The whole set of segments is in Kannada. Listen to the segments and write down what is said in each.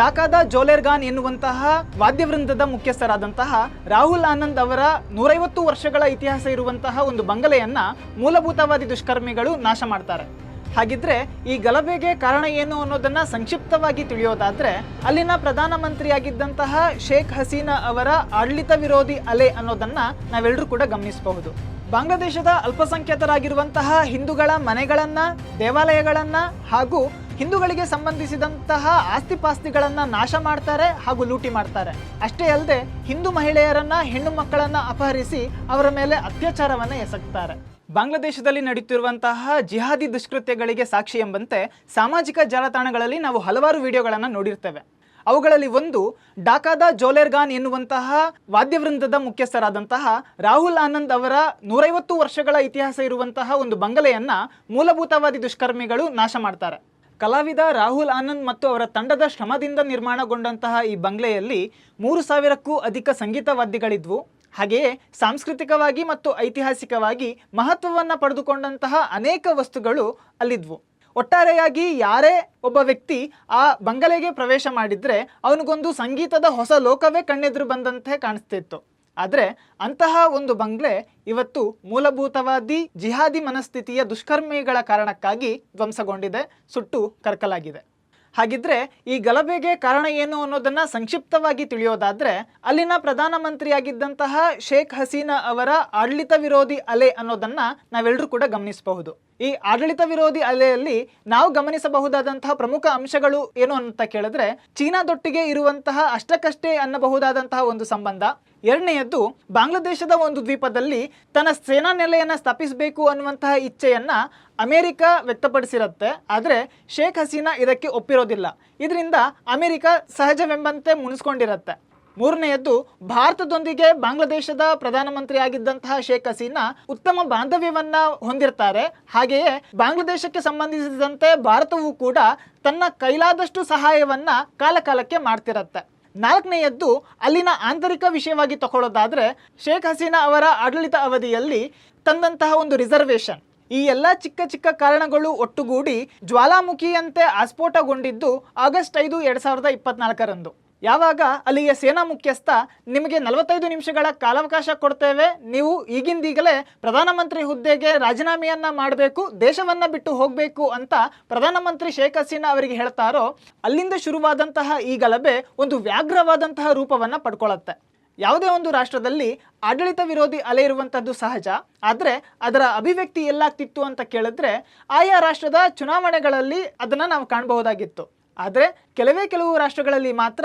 ಢಾಕಾದ ಜೋಲೆರ್ಗಾನ್ ಎನ್ನುವಂತಹ ವಾದ್ಯವೃಂದದ ಮುಖ್ಯಸ್ಥರಾದಂತಹ ರಾಹುಲ್ ಆನಂದ್ ಅವರ ನೂರೈವತ್ತು ವರ್ಷಗಳ ಇತಿಹಾಸ ಇರುವಂತಹ ಒಂದು ಬಂಗಲೆಯನ್ನ ಮೂಲಭೂತವಾದಿ ದುಷ್ಕರ್ಮಿಗಳು ನಾಶ ಮಾಡ್ತಾರೆ. ಹಾಗಿದ್ರೆ ಈ ಗಲಭೆಗೆ ಕಾರಣ ಏನು ಅನ್ನೋದನ್ನ ಸಂಕ್ಷಿಪ್ತವಾಗಿ ತಿಳಿಯೋದಾದ್ರೆ, ಅಲ್ಲಿನ ಪ್ರಧಾನಮಂತ್ರಿಯಾಗಿದ್ದಂತಹ ಶೇಖ್ ಹಸೀನಾ ಅವರ ಆಡಳಿತ ವಿರೋಧಿ ಅಲೆ ಅನ್ನೋದನ್ನ ನಾವೆಲ್ಲರೂ ಕೂಡ ಗಮನಿಸಬಹುದು. ಬಾಂಗ್ಲಾದೇಶದ ಅಲ್ಪಸಂಖ್ಯಾತರಾಗಿರುವಂತಹ ಹಿಂದೂಗಳ ಮನೆಗಳನ್ನ, ದೇವಾಲಯಗಳನ್ನ ಹಾಗೂ ಹಿಂದೂಗಳಿಗೆ ಸಂಬಂಧಿಸಿದಂತಹ ಆಸ್ತಿಪಾಸ್ತಿಗಳನ್ನು ನಾಶ ಮಾಡ್ತಾರೆ ಹಾಗೂ ಲೂಟಿ ಮಾಡ್ತಾರೆ. ಅಷ್ಟೇ ಅಲ್ಲದೆ ಹಿಂದೂ ಮಹಿಳೆಯರನ್ನ, ಹೆಣ್ಣು ಮಕ್ಕಳನ್ನು ಅಪಹರಿಸಿ ಅವರ ಮೇಲೆ ಅತ್ಯಾಚಾರವನ್ನ ಎಸಗ್ತಾರೆ. ಬಾಂಗ್ಲಾದೇಶದಲ್ಲಿ ನಡೆಯುತ್ತಿರುವಂತಹ ಜಿಹಾದಿ ದುಷ್ಕೃತ್ಯಗಳಿಗೆ ಸಾಕ್ಷಿ ಎಂಬಂತೆ ಸಾಮಾಜಿಕ ಜಾಲತಾಣಗಳಲ್ಲಿ ನಾವು ಹಲವಾರು ವಿಡಿಯೋಗಳನ್ನು ನೋಡಿರ್ತೇವೆ. ಅವುಗಳಲ್ಲಿ ಒಂದು ಡಾಕಾದ ಜೋಲೆರ್ಗಾನ್ ಎನ್ನುವಂತಹ ವಾದ್ಯವೃಂದದ ಮುಖ್ಯಸ್ಥರಾದಂತಹ ರಾಹುಲ್ ಆನಂದ್ ಅವರ ನೂರೈವತ್ತು ವರ್ಷಗಳ ಇತಿಹಾಸ ಇರುವಂತಹ ಒಂದು ಬಂಗಲೆಯನ್ನು ಮೂಲಭೂತವಾದಿ ದುಷ್ಕರ್ಮಿಗಳು ನಾಶ ಮಾಡ್ತಾರೆ. ಕಲಾವಿದ ರಾಹುಲ್ ಆನಂದ್ ಮತ್ತು ಅವರ ತಂಡದ ಶ್ರಮದಿಂದ ನಿರ್ಮಾಣಗೊಂಡಂತಹ ಈ ಬಂಗ್ಲೆಯಲ್ಲಿ ಮೂರು ಸಾವಿರಕ್ಕೂ ಅಧಿಕ ಸಂಗೀತ ವಾದ್ಯಗಳಿದ್ವು. ಹಾಗೆಯೇ ಸಾಂಸ್ಕೃತಿಕವಾಗಿ ಮತ್ತು ಐತಿಹಾಸಿಕವಾಗಿ ಮಹತ್ವವನ್ನು ಪಡೆದುಕೊಂಡಂತಹ ಅನೇಕ ವಸ್ತುಗಳು ಅಲ್ಲಿದ್ವು. ಒಟ್ಟಾರೆಯಾಗಿ ಯಾರೇ ಒಬ್ಬ ವ್ಯಕ್ತಿ ಆ ಬಂಗಲೆಗೆ ಪ್ರವೇಶ ಮಾಡಿದರೆ ಅವನಿಗೊಂದು ಸಂಗೀತದ ಹೊಸ ಲೋಕವೇ ಕಣ್ಣೆದುರು ಬಂದಂತೆ ಕಾಣಿಸ್ತಿತ್ತು. ಆದರೆ ಅಂತಹ ಒಂದು ಬಂಗ್ಲೆ ಇವತ್ತು ಮೂಲಭೂತವಾದಿ ಜಿಹಾದಿ ಮನಸ್ಥಿತಿಯ ದುಷ್ಕರ್ಮಿಗಳ ಕಾರಣಕ್ಕಾಗಿ ಧ್ವಂಸಗೊಂಡಿದೆ, ಸುಟ್ಟು ಕರ್ಕಲಾಗಿದೆ. ಹಾಗಿದ್ರೆ ಈ ಗಲಭೆಗೆ ಕಾರಣ ಏನು ಅನ್ನೋದನ್ನ ಸಂಕ್ಷಿಪ್ತವಾಗಿ ತಿಳಿಯೋದಾದ್ರೆ, ಅಲ್ಲಿನ ಪ್ರಧಾನಮಂತ್ರಿಯಾಗಿದ್ದಂತಹ ಶೇಖ್ ಹಸೀನಾ ಅವರ ಆಡಳಿತ ವಿರೋಧಿ ಅಲೆ ಅನ್ನೋದನ್ನ ನಾವೆಲ್ಲರೂ ಕೂಡ ಗಮನಿಸಬಹುದು. ಈ ಆಡಳಿತ ವಿರೋಧಿ ಅಲೆಯಲ್ಲಿ ನಾವು ಗಮನಿಸಬಹುದಾದಂತಹ ಪ್ರಮುಖ ಅಂಶಗಳು ಏನು ಅಂತ ಕೇಳಿದ್ರೆ ಚೀನಾದೊಟ್ಟಿಗೆ ಇರುವಂತಹ ಅಷ್ಟಕ್ಕಷ್ಟೇ ಅನ್ನಬಹುದಾದಂತಹ ಒಂದು ಸಂಬಂಧ. ಎರಡನೆಯದ್ದು, ಬಾಂಗ್ಲಾದೇಶದ ಒಂದು ದ್ವೀಪದಲ್ಲಿ ತನ್ನ ಸೇನಾ ನೆಲೆಯನ್ನು ಸ್ಥಾಪಿಸಬೇಕು ಅನ್ನುವಂತಹ ಇಚ್ಛೆಯನ್ನ ಅಮೆರಿಕ ವ್ಯಕ್ತಪಡಿಸಿರುತ್ತೆ. ಆದರೆ ಶೇಖ್ ಹಸೀನಾ ಇದಕ್ಕೆ ಒಪ್ಪಿರೋದಿಲ್ಲ. ಇದರಿಂದ ಅಮೆರಿಕ ಸಹಜವೆಂಬಂತೆ ಮುನಿಸ್ಕೊಂಡಿರತ್ತೆ. ಮೂರನೆಯದ್ದು, ಭಾರತದೊಂದಿಗೆ ಬಾಂಗ್ಲಾದೇಶದ ಪ್ರಧಾನಮಂತ್ರಿ ಆಗಿದ್ದಂತಹ ಶೇಖ್ ಹಸೀನಾ ಉತ್ತಮ ಬಾಂಧವ್ಯವನ್ನ ಹೊಂದಿರ್ತಾರೆ. ಹಾಗೆಯೇ ಬಾಂಗ್ಲಾದೇಶಕ್ಕೆ ಸಂಬಂಧಿಸಿದಂತೆ ಭಾರತವು ಕೂಡ ತನ್ನ ಕೈಲಾದಷ್ಟು ಸಹಾಯವನ್ನ ಕಾಲಕಾಲಕ್ಕೆ ಮಾಡ್ತಿರತ್ತೆ. ನಾಲ್ಕನೆಯದ್ದು, ಅಲ್ಲಿನ ಆಂತರಿಕ ವಿಷಯವಾಗಿ ತಗೊಳ್ಳೋದಾದ್ರೆ ಶೇಖ್ ಹಸೀನಾ ಅವರ ಆಡಳಿತ ಅವಧಿಯಲ್ಲಿ ತಂದಂತಹ ಒಂದು ರಿಸರ್ವೇಷನ್. ಈ ಎಲ್ಲ ಚಿಕ್ಕ ಚಿಕ್ಕ ಕಾರಣಗಳು ಒಟ್ಟುಗೂಡಿ ಜ್ವಾಲಾಮುಖಿಯಂತೆ ಆಸ್ಫೋಟಗೊಂಡಿದ್ದು ಆಗಸ್ಟ್ ಐದು, ಎರಡು ಸಾವಿರದ ಇಪ್ಪತ್ನಾಲ್ಕರಂದು. ಯಾವಾಗ ಅಲ್ಲಿಯ ಸೇನಾ ಮುಖ್ಯಸ್ಥ ನಿಮಗೆ ನಲವತ್ತೈದು ನಿಮಿಷಗಳ ಕಾಲಾವಕಾಶ ಕೊಡ್ತೇವೆ, ನೀವು ಈಗಿಂದೀಗಲೇ ಪ್ರಧಾನಮಂತ್ರಿ ಹುದ್ದೆಗೆ ರಾಜೀನಾಮೆಯನ್ನ ಮಾಡಬೇಕು, ದೇಶವನ್ನ ಬಿಟ್ಟು ಹೋಗಬೇಕು ಅಂತ ಪ್ರಧಾನಮಂತ್ರಿ ಶೇಖ್ ಹಸೀನಾ ಅವರಿಗೆ ಹೇಳ್ತಾರೋ, ಅಲ್ಲಿಂದ ಶುರುವಾದಂತಹ ಈ ಗಲಭೆ ಒಂದು ವ್ಯಾಘ್ರವಾದಂತಹ ರೂಪವನ್ನ ಪಡ್ಕೊಳ್ಳುತ್ತೆ ಯಾವುದೇ ಒಂದು ರಾಷ್ಟ್ರದಲ್ಲಿ ಆಡಳಿತ ವಿರೋಧಿ ಅಲೆ ಇರುವಂಥದ್ದು ಸಹಜ, ಆದರೆ ಅದರ ಅಭಿವ್ಯಕ್ತಿ ಎಲ್ಲಾಗ್ತಿತ್ತು ಅಂತ ಕೇಳಿದ್ರೆ, ಆಯಾ ರಾಷ್ಟ್ರದ ಚುನಾವಣೆಗಳಲ್ಲಿ ಅದನ್ನು ನಾವು ಕಾಣಬಹುದಾಗಿತ್ತು. ಆದರೆ ಕೆಲವೇ ಕೆಲವು ರಾಷ್ಟ್ರಗಳಲ್ಲಿ ಮಾತ್ರ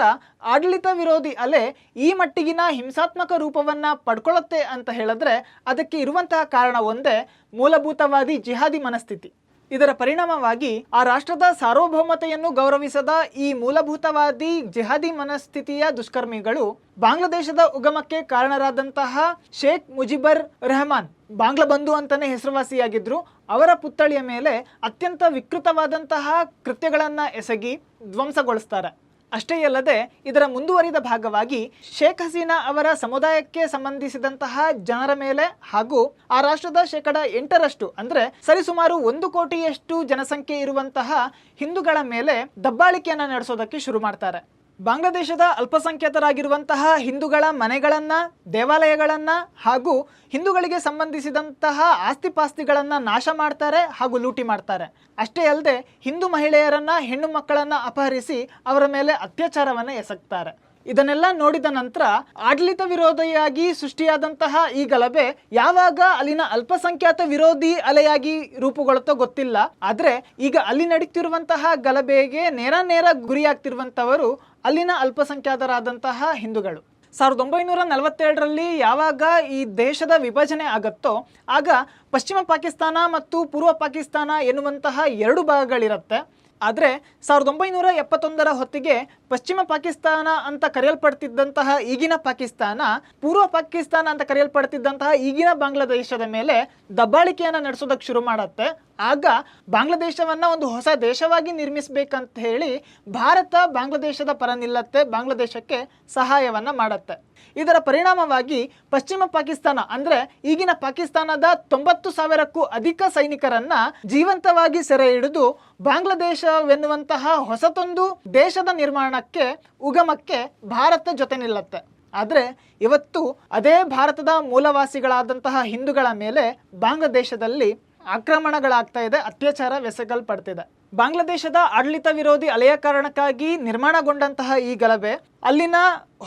ಆಡಳಿತ ವಿರೋಧಿ ಅಲೆ ಈ ಮಟ್ಟಿಗಿನ ಹಿಂಸಾತ್ಮಕ ರೂಪವನ್ನು ಪಡ್ಕೊಳ್ಳುತ್ತೆ ಅಂತ ಹೇಳಿದ್ರೆ ಅದಕ್ಕೆ ಇರುವಂತಹ ಕಾರಣ ಒಂದೇ ಮೂಲಭೂತವಾದಿ ಜಿಹಾದಿ ಮನಸ್ಥಿತಿ. ಇದರ ಪರಿಣಾಮವಾಗಿ ಆ ರಾಷ್ಟ್ರದ ಸಾರ್ವಭೌಮತೆಯನ್ನು ಗೌರವಿಸದ ಈ ಮೂಲಭೂತವಾದಿ ಜಿಹಾದಿ ಮನಸ್ಥಿತಿಯ ದುಷ್ಕರ್ಮಿಗಳು ಬಾಂಗ್ಲಾದೇಶದ ಉಗಮಕ್ಕೆ ಕಾರಣರಾದಂತಹ ಶೇಖ್ ಮುಜಿಬರ್ ರೆಹಮಾನ್. ಬಾಂಗ್ಲಾ ಬಂಧು ಅಂತಾನೆ ಹೆಸರುವಾಸಿಯಾಗಿದ್ರು. ಅವರ ಪುತ್ಥಳಿಯ ಮೇಲೆ ಅತ್ಯಂತ ವಿಕೃತವಾದಂತಹ ಕೃತ್ಯಗಳನ್ನು ಎಸಗಿ ಧ್ವಂಸಗೊಳಿಸ್ತಾರೆ. ಅಷ್ಟೇ ಅಲ್ಲದೆ ಇದರ ಮುಂದುವರಿದ ಭಾಗವಾಗಿ ಶೇಖ್ ಹಸೀನಾ ಅವರ ಸಮುದಾಯಕ್ಕೆ ಸಂಬಂಧಿಸಿದಂತಹ ಜನರ ಮೇಲೆ ಹಾಗೂ ಆ ರಾಷ್ಟ್ರದ ಶೇಕಡ ಎಂಟರಷ್ಟು ಅಂದರೆ ಸರಿಸುಮಾರು ಒಂದು ಕೋಟಿಯಷ್ಟು ಜನಸಂಖ್ಯೆ ಇರುವಂತಹ ಹಿಂದೂಗಳ ಮೇಲೆ ದಬ್ಬಾಳಿಕೆಯನ್ನು ನಡೆಸೋದಕ್ಕೆ ಶುರು ಮಾಡ್ತಾರೆ. ಬಾಂಗ್ಲಾದೇಶದ ಅಲ್ಪಸಂಖ್ಯಾತರಾಗಿರುವಂತಹ ಹಿಂದೂಗಳ ಮನೆಗಳನ್ನು, ದೇವಾಲಯಗಳನ್ನು ಹಾಗೂ ಹಿಂದೂಗಳಿಗೆ ಸಂಬಂಧಿಸಿದಂತಹ ಆಸ್ತಿಪಾಸ್ತಿಗಳನ್ನು ನಾಶ ಮಾಡ್ತಾರೆ ಹಾಗೂ ಲೂಟಿ ಮಾಡ್ತಾರೆ. ಅಷ್ಟೇ ಅಲ್ಲದೆ ಹಿಂದೂ ಮಹಿಳೆಯರನ್ನ, ಹೆಣ್ಣು ಮಕ್ಕಳನ್ನು ಅಪಹರಿಸಿ ಅವರ ಮೇಲೆ ಅತ್ಯಾಚಾರವನ್ನ ಎಸಗ್ತಾರೆ. ಇದನ್ನೆಲ್ಲ ನೋಡಿದ ನಂತರ ಆಡಳಿತ ವಿರೋಧಿಯಾಗಿ ಸೃಷ್ಟಿಯಾದಂತಹ ಈ ಗಲಭೆ ಯಾವಾಗ ಅಲ್ಲಿನ ಅಲ್ಪಸಂಖ್ಯಾತ ವಿರೋಧಿ ಅಲೆಯಾಗಿ ರೂಪುಗೊಳ್ಳುತ್ತೋ ಗೊತ್ತಿಲ್ಲ. ಆದರೆ ಈಗ ಅಲ್ಲಿ ನಡೀತಿರುವಂತಹ ಗಲಭೆಗೆ ನೇರ ನೇರ ಗುರಿಯಾಗ್ತಿರುವಂತವರು ಅಲ್ಲಿನ ಅಲ್ಪಸಂಖ್ಯಾತರಾದಂತಹ ಹಿಂದೂಗಳು. ಸಾವಿರದ ಒಂಬೈನೂರ ನಲವತ್ತೆರಡರಲ್ಲಿ ಯಾವಾಗ ಈ ದೇಶದ ವಿಭಜನೆ ಆಗುತ್ತೋ, ಆಗ ಪಶ್ಚಿಮ ಪಾಕಿಸ್ತಾನ ಮತ್ತು ಪೂರ್ವ ಪಾಕಿಸ್ತಾನ ಎನ್ನುವಂತಹ ಎರಡು ಭಾಗಗಳಿರುತ್ತೆ. ಆದರೆ ಸಾವಿರದ ಒಂಬೈನೂರ ಎಪ್ಪತ್ತೊಂದರ ಹೊತ್ತಿಗೆ ಪಶ್ಚಿಮ ಪಾಕಿಸ್ತಾನ ಅಂತ ಕರೆಯಲ್ಪಡ್ತಿದ್ದಂತಹ ಈಗಿನ ಪಾಕಿಸ್ತಾನ, ಪೂರ್ವ ಪಾಕಿಸ್ತಾನ ಅಂತ ಕರೆಯಲ್ಪಡ್ತಿದ್ದಂತಹ ಈಗಿನ ಬಾಂಗ್ಲಾದೇಶದ ಮೇಲೆ ದಬ್ಬಾಳಿಕೆಯನ್ನು ನಡೆಸೋದಕ್ಕೆ ಶುರು ಮಾಡುತ್ತೆ. ಆಗ ಬಾಂಗ್ಲಾದೇಶವನ್ನು ಒಂದು ಹೊಸ ದೇಶವಾಗಿ ನಿರ್ಮಿಸಬೇಕಂತ ಹೇಳಿ ಭಾರತ ಬಾಂಗ್ಲಾದೇಶದ ಪರ ನಿಲ್ಲತ್ತೆ, ಬಾಂಗ್ಲಾದೇಶಕ್ಕೆ ಸಹಾಯವನ್ನು ಮಾಡುತ್ತೆ. ಇದರ ಪರಿಣಾಮವಾಗಿ ಪಶ್ಚಿಮ ಪಾಕಿಸ್ತಾನ ಅಂದರೆ ಈಗಿನ ಪಾಕಿಸ್ತಾನದ ತೊಂಬತ್ತು ಸಾವಿರಕ್ಕೂ ಅಧಿಕ ಸೈನಿಕರನ್ನ ಜೀವಂತವಾಗಿ ಸೆರೆ ಹಿಡಿದು ಬಾಂಗ್ಲಾದೇಶವೆನ್ನುವಂತಹ ಹೊಸತೊಂದು ದೇಶದ ನಿರ್ಮಾಣಕ್ಕೆ, ಉಗಮಕ್ಕೆ ಭಾರತ ಜೊತೆ ನಿಲ್ಲತ್ತೆ. ಆದರೆ ಇವತ್ತು ಅದೇ ಭಾರತದ ಮೂಲವಾಸಿಗಳಾದಂತಹ ಹಿಂದೂಗಳ ಮೇಲೆ ಬಾಂಗ್ಲಾದೇಶದಲ್ಲಿ ಆಕ್ರಮಣಗಳಾಗ್ತಾ ಇದೆ, ಅತ್ಯಾಚಾರ ವ್ಯಸಗಲ್ಪಡ್ತಿದೆ. ಬಾಂಗ್ಲಾದೇಶದ ಆಡಳಿತ ವಿರೋಧಿ ಅಲೆಯ ಕಾರಣಕ್ಕಾಗಿ ನಿರ್ಮಾಣಗೊಂಡಂತಹ ಈ ಗಲಭೆ ಅಲ್ಲಿನ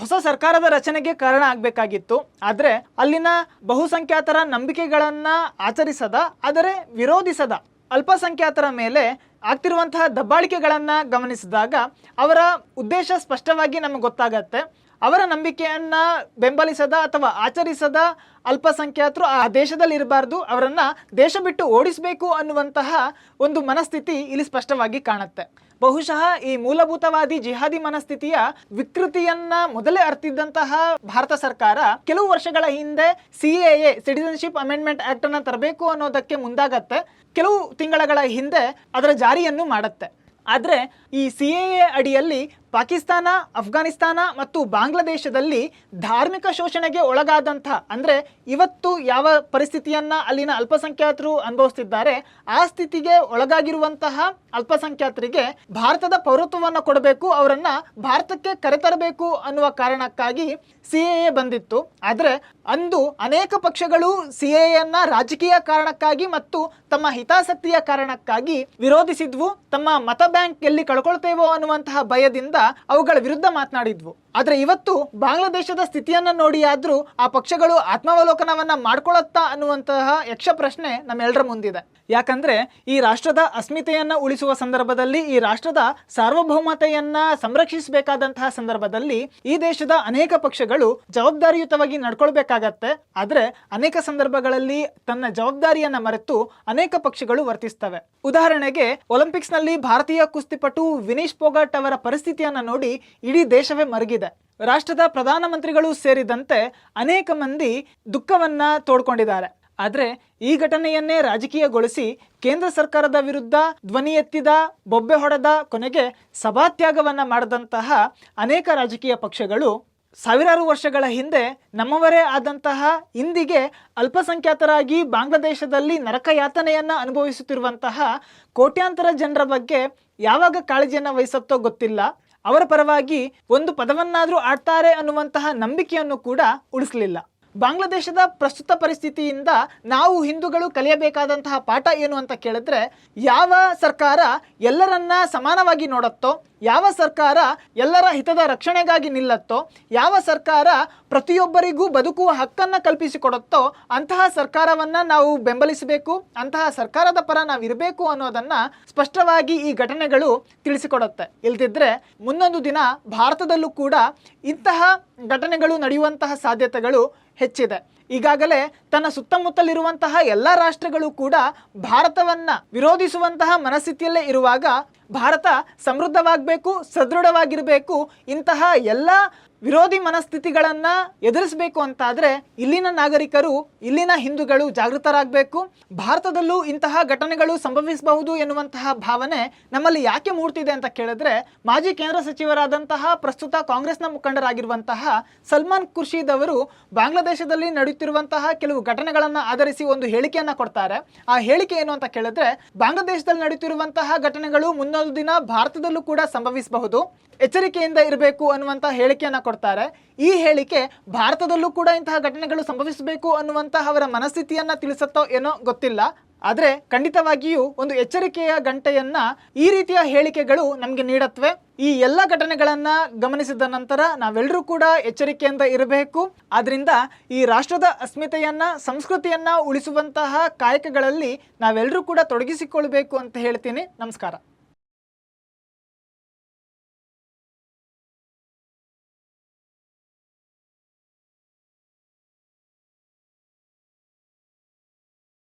ಹೊಸ ಸರ್ಕಾರದ ರಚನೆಗೆ ಕಾರಣ ಆಗಬೇಕಾಗಿತ್ತು. ಆದರೆ ಅಲ್ಲಿನ ಬಹುಸಂಖ್ಯಾತರ ನಂಬಿಕೆಗಳನ್ನ ಆಚರಿಸದ, ಆದರೆ ವಿರೋಧಿಸದ, ಅಲ್ಪಸಂಖ್ಯಾತರ ಮೇಲೆ ಆಗ್ತಿರುವಂತಹ ದಬ್ಬಾಳಿಕೆಗಳನ್ನು ಗಮನಿಸಿದಾಗ ಅವರ ಉದ್ದೇಶ ಸ್ಪಷ್ಟವಾಗಿ ನಮಗೆ ಗೊತ್ತಾಗತ್ತೆ. ಅವರ ನಂಬಿಕೆಯನ್ನ ಬೆಂಬಲಿಸದ ಅಥವಾ ಆಚರಿಸದ ಅಲ್ಪಸಂಖ್ಯಾತರು ಆ ದೇಶದಲ್ಲಿ ಅವರನ್ನು ಅವರನ್ನ ದೇಶ ಬಿಟ್ಟು ಓಡಿಸಬೇಕು ಅನ್ನುವಂತಹ ಒಂದು ಮನಸ್ಥಿತಿ ಇಲ್ಲಿ ಸ್ಪಷ್ಟವಾಗಿ ಕಾಣುತ್ತೆ. ಬಹುಶಃ ಈ ಮೂಲಭೂತವಾದಿ ಜಿಹಾದಿ ಮನಸ್ಥಿತಿಯ ವಿಕೃತಿಯನ್ನ ಮೊದಲೇ ಅರ್ತಿದ್ದಂತಹ ಭಾರತ ಸರ್ಕಾರ ಕೆಲವು ವರ್ಷಗಳ ಹಿಂದೆ C A citizenship amendment act ಅನ್ನ ತರಬೇಕು ಅನ್ನೋದಕ್ಕೆ ಮುಂದಾಗತ್ತೆ. ಕೆಲವು ತಿಂಗಳ ಹಿಂದೆ ಅದರ ಜಾರಿಯನ್ನು ಮಾಡುತ್ತೆ. ಆದರೆ ಈ ಸಿ ಎ ಅಡಿಯಲ್ಲಿ ಪಾಕಿಸ್ತಾನ, ಅಫ್ಘಾನಿಸ್ತಾನ ಮತ್ತು ಬಾಂಗ್ಲಾದೇಶದಲ್ಲಿ ಧಾರ್ಮಿಕ ಶೋಷಣೆಗೆ ಒಳಗಾದಂಥ, ಅಂದರೆ ಇವತ್ತು ಯಾವ ಪರಿಸ್ಥಿತಿಯನ್ನು ಅಲ್ಲಿನ ಅಲ್ಪಸಂಖ್ಯಾತರು ಅನುಭವಿಸ್ತಿದ್ದಾರೆ, ಆ ಸ್ಥಿತಿಗೆ ಒಳಗಾಗಿರುವಂತಹ ಅಲ್ಪಸಂಖ್ಯಾತರಿಗೆ ಭಾರತದ ಪೌರತ್ವವನ್ನು ಕೊಡಬೇಕು, ಅವರನ್ನು ಭಾರತಕ್ಕೆ ಕರೆತರಬೇಕು ಅನ್ನುವ ಕಾರಣಕ್ಕಾಗಿ ಸಿ ಎ ಬಂದಿತ್ತು. ಆದರೆ ಅಂದು ಅನೇಕ ಪಕ್ಷಗಳು ಸಿ ಎನ್ನ ರಾಜಕೀಯ ಕಾರಣಕ್ಕಾಗಿ ಮತ್ತು ತಮ್ಮ ಹಿತಾಸಕ್ತಿಯ ಕಾರಣಕ್ಕಾಗಿ ವಿರೋಧಿಸಿದ್ವು. ತಮ್ಮ ಮತ ಬ್ಯಾಂಕ್ ಎಲ್ಲಿ ಕಳ್ಕೊಳ್ತೇವೋ ಅನ್ನುವಂತಹ ಭಯದಿಂದ ಅವುಗಳ ವಿರುದ್ಧ ಮಾತನಾಡಿದ್ವು. ಆದ್ರೆ ಇವತ್ತು ಬಾಂಗ್ಲಾದೇಶದ ಸ್ಥಿತಿಯನ್ನು ನೋಡಿ ಆದ್ರೂ ಆ ಪಕ್ಷಗಳು ಆತ್ಮಾವಲೋಕನವನ್ನು ಮಾಡ್ಕೊಳ್ಳುತ್ತಾ ಅನ್ನುವಂತಹ ಯಕ್ಷ ಪ್ರಶ್ನೆ ನಮ್ಮೆಲ್ಲರ ಮುಂದಿದೆ. ಯಾಕಂದರೆ ಈ ರಾಷ್ಟ್ರದ ಅಸ್ಮಿತೆಯನ್ನು ಉಳಿಸುವ ಸಂದರ್ಭದಲ್ಲಿ, ಈ ರಾಷ್ಟ್ರದ ಸಾರ್ವಭೌಮತೆಯನ್ನು ಸಂರಕ್ಷಿಸಬೇಕಾದಂತಹ ಸಂದರ್ಭದಲ್ಲಿ ಈ ದೇಶದ ಅನೇಕ ಪಕ್ಷಗಳು ಜವಾಬ್ದಾರಿಯುತವಾಗಿ ನಡ್ಕೊಳ್ಬೇಕಾಗತ್ತೆ. ಆದರೆ ಅನೇಕ ಸಂದರ್ಭಗಳಲ್ಲಿ ತನ್ನ ಜವಾಬ್ದಾರಿಯನ್ನು ಮರೆತು ಅನೇಕ ಪಕ್ಷಗಳು ವರ್ತಿಸ್ತವೆ. ಉದಾಹರಣೆಗೆ, ಒಲಿಂಪಿಕ್ಸ್ನಲ್ಲಿ ಭಾರತೀಯ ಕುಸ್ತಿಪಟು ವಿನೀಶ್ ಪೋಗಾಟ್ ಅವರ ಪರಿಸ್ಥಿತಿಯನ್ನು ನೋಡಿ ಇಡೀ ದೇಶವೇ ಮರಗಿದೆ. ರಾಷ್ಟ್ರದ ಪ್ರಧಾನಮಂತ್ರಿಗಳು ಸೇರಿದಂತೆ ಅನೇಕ ಮಂದಿ ದುಃಖವನ್ನ ತೋಡ್ಕೊಂಡಿದ್ದಾರೆ. ಆದರೆ ಈ ಘಟನೆಯನ್ನೇ ರಾಜಕೀಯಗೊಳಿಸಿ ಕೇಂದ್ರ ಸರ್ಕಾರದ ವಿರುದ್ಧ ಧ್ವನಿ ಎತ್ತಿದ, ಬೊಬ್ಬೆ ಹೊಡೆದ ಕೊನೆಗೆ ಸಭಾತ್ಯಾಗವನ್ನು ಮಾಡಿದಂತಹ ಅನೇಕ ರಾಜಕೀಯ ಪಕ್ಷಗಳು ಸಾವಿರಾರು ವರ್ಷಗಳ ಹಿಂದೆ ನಮ್ಮವರೇ ಆದಂತಹ ಇಂದಿಗೆ ಅಲ್ಪಸಂಖ್ಯಾತರಾಗಿ ಬಾಂಗ್ಲಾದೇಶದಲ್ಲಿ ನರಕಯಾತನೆಯನ್ನ ಅನುಭವಿಸುತ್ತಿರುವಂತಹ ಕೋಟ್ಯಾಂತರ ಜನರ ಬಗ್ಗೆ ಯಾವಾಗ ಕಾಳಜಿಯನ್ನು ವಹಿಸುತ್ತೋ ಗೊತ್ತಿಲ್ಲ. ಅವರ ಪರವಾಗಿ ಒಂದು ಪದವನ್ನಾದರೂ ಆಡ್ತಾರೆ ಅನ್ನುವಂತಹ ನಂಬಿಕೆಯನ್ನು ಕೂಡ ಉಳಿಸಲಿಲ್ಲ. ಬಾಂಗ್ಲಾದೇಶದ ಪ್ರಸ್ತುತ ಪರಿಸ್ಥಿತಿಯಿಂದ ನಾವು ಹಿಂದೂಗಳು ಕಲಿಯಬೇಕಾದಂತಹ ಪಾಠ ಏನು ಅಂತ ಕೇಳಿದ್ರೆ, ಯಾವ ಸರ್ಕಾರ ಎಲ್ಲರನ್ನ ಸಮಾನವಾಗಿ ನೋಡುತ್ತೋ, ಯಾವ ಸರ್ಕಾರ ಎಲ್ಲರ ಹಿತದ ರಕ್ಷಣೆಗಾಗಿ ನಿಲ್ಲತ್ತೋ, ಯಾವ ಸರ್ಕಾರ ಪ್ರತಿಯೊಬ್ಬರಿಗೂ ಬದುಕುವ ಹಕ್ಕನ್ನು ಕಲ್ಪಿಸಿಕೊಡುತ್ತೋ, ಅಂತಹ ಸರ್ಕಾರವನ್ನ ನಾವು ಬೆಂಬಲಿಸಬೇಕು, ಅಂತಹ ಸರ್ಕಾರದ ಪರ ನಾವು ಇರಬೇಕು ಅನ್ನೋದನ್ನ ಸ್ಪಷ್ಟವಾಗಿ ಈ ಘಟನೆಗಳು ತಿಳಿಸಿಕೊಡುತ್ತೆ. ಇಲ್ದಿದ್ರೆ ಮುಂದೊಂದು ದಿನ ಭಾರತದಲ್ಲೂ ಕೂಡ ಇಂತಹ ಘಟನೆಗಳು ನಡೆಯುವಂತಹ ಸಾಧ್ಯತೆಗಳು ಹೆಚ್ಚಿದೆ. ಈಗಾಗಲೇ ತನ್ನ ಸುತ್ತಮುತ್ತಲಿರುವಂತಹ ಎಲ್ಲ ರಾಷ್ಟ್ರಗಳು ಕೂಡ ಭಾರತವನ್ನ ವಿರೋಧಿಸುವಂತಹ ಮನಸ್ಥಿತಿಯಲ್ಲೇ ಇರುವಾಗ ಭಾರತ ಸಮೃದ್ಧವಾಗಬೇಕು, ಸದೃಢವಾಗಿರಬೇಕು, ಇಂತಹ ಎಲ್ಲ ವಿರೋಧಿ ಮನಸ್ಥಿತಿಗಳನ್ನು ಎದುರಿಸಬೇಕು ಅಂತಾದರೆ ಇಲ್ಲಿನ ನಾಗರಿಕರು, ಇಲ್ಲಿನ ಹಿಂದೂಗಳು ಜಾಗೃತರಾಗಬೇಕು. ಭಾರತದಲ್ಲೂ ಇಂತಹ ಘಟನೆಗಳು ಸಂಭವಿಸಬಹುದು ಎನ್ನುವಂತಹ ಭಾವನೆ ನಮ್ಮಲ್ಲಿ ಯಾಕೆ ಮೂಡ್ತಿದೆ ಅಂತ ಕೇಳಿದ್ರೆ ಮಾಜಿ ಕೇಂದ್ರ ಸಚಿವರಾದಂತಹ ಪ್ರಸ್ತುತ ಕಾಂಗ್ರೆಸ್ನ ಮುಖಂಡರಾಗಿರುವಂತಹ ಸಲ್ಮಾನ್ ಖುರ್ಷೀದ್ ಅವರು ಬಾಂಗ್ಲಾದೇಶದಲ್ಲಿ ನಡೆಯುತ್ತಿರುವಂತಹ ಕೆಲವು ಘಟನೆಗಳನ್ನು ಆಧರಿಸಿ ಒಂದು ಹೇಳಿಕೆಯನ್ನು ಕೊಡ್ತಾರೆ. ಆ ಹೇಳಿಕೆ ಏನು ಅಂತ ಕೇಳಿದ್ರೆ, ಬಾಂಗ್ಲಾದೇಶದಲ್ಲಿ ನಡೆಯುತ್ತಿರುವಂತಹ ಘಟನೆಗಳು ಮುಂದೊಂದು ದಿನ ಭಾರತದಲ್ಲೂ ಕೂಡ ಸಂಭವಿಸಬಹುದು. ಎಚ್ಚರಿಕೆಯಿಂದ ಇರಬೇಕು ಅನ್ನುವಂಥ ಹೇಳಿಕೆಯನ್ನ ಕೊಡ್ತಾರೆ. ಈ ಹೇಳಿಕೆ ಭಾರತದಲ್ಲೂ ಕೂಡ ಇಂತಹ ಘಟನೆಗಳು ಸಂಭವಿಸಬೇಕು ಅನ್ನುವಂತಹ ಅವರ ಮನಸ್ಥಿತಿಯನ್ನ ತಿಳಿಸುತ್ತೋ ಏನೋ ಗೊತ್ತಿಲ್ಲ. ಆದರೆ ಖಂಡಿತವಾಗಿಯೂ ಒಂದು ಎಚ್ಚರಿಕೆಯ ಗಂಟೆಯನ್ನ ಈ ರೀತಿಯ ಹೇಳಿಕೆಗಳು ನಮಗೆ ನೀಡತ್ವೆ. ಈ ಎಲ್ಲ ಘಟನೆಗಳನ್ನ ಗಮನಿಸಿದ ನಂತರ ನಾವೆಲ್ಲರೂ ಕೂಡ ಎಚ್ಚರಿಕೆಯಿಂದ ಇರಬೇಕು. ಆದ್ರಿಂದ ಈ ರಾಷ್ಟ್ರದ ಅಸ್ಮಿತೆಯನ್ನ, ಸಂಸ್ಕೃತಿಯನ್ನ ಉಳಿಸುವಂತಹ ಕಾಯಕಗಳಲ್ಲಿ ನಾವೆಲ್ಲರೂ ಕೂಡ ತೊಡಗಿಸಿಕೊಳ್ಬೇಕು ಅಂತ ಹೇಳ್ತೀನಿ. ನಮಸ್ಕಾರ.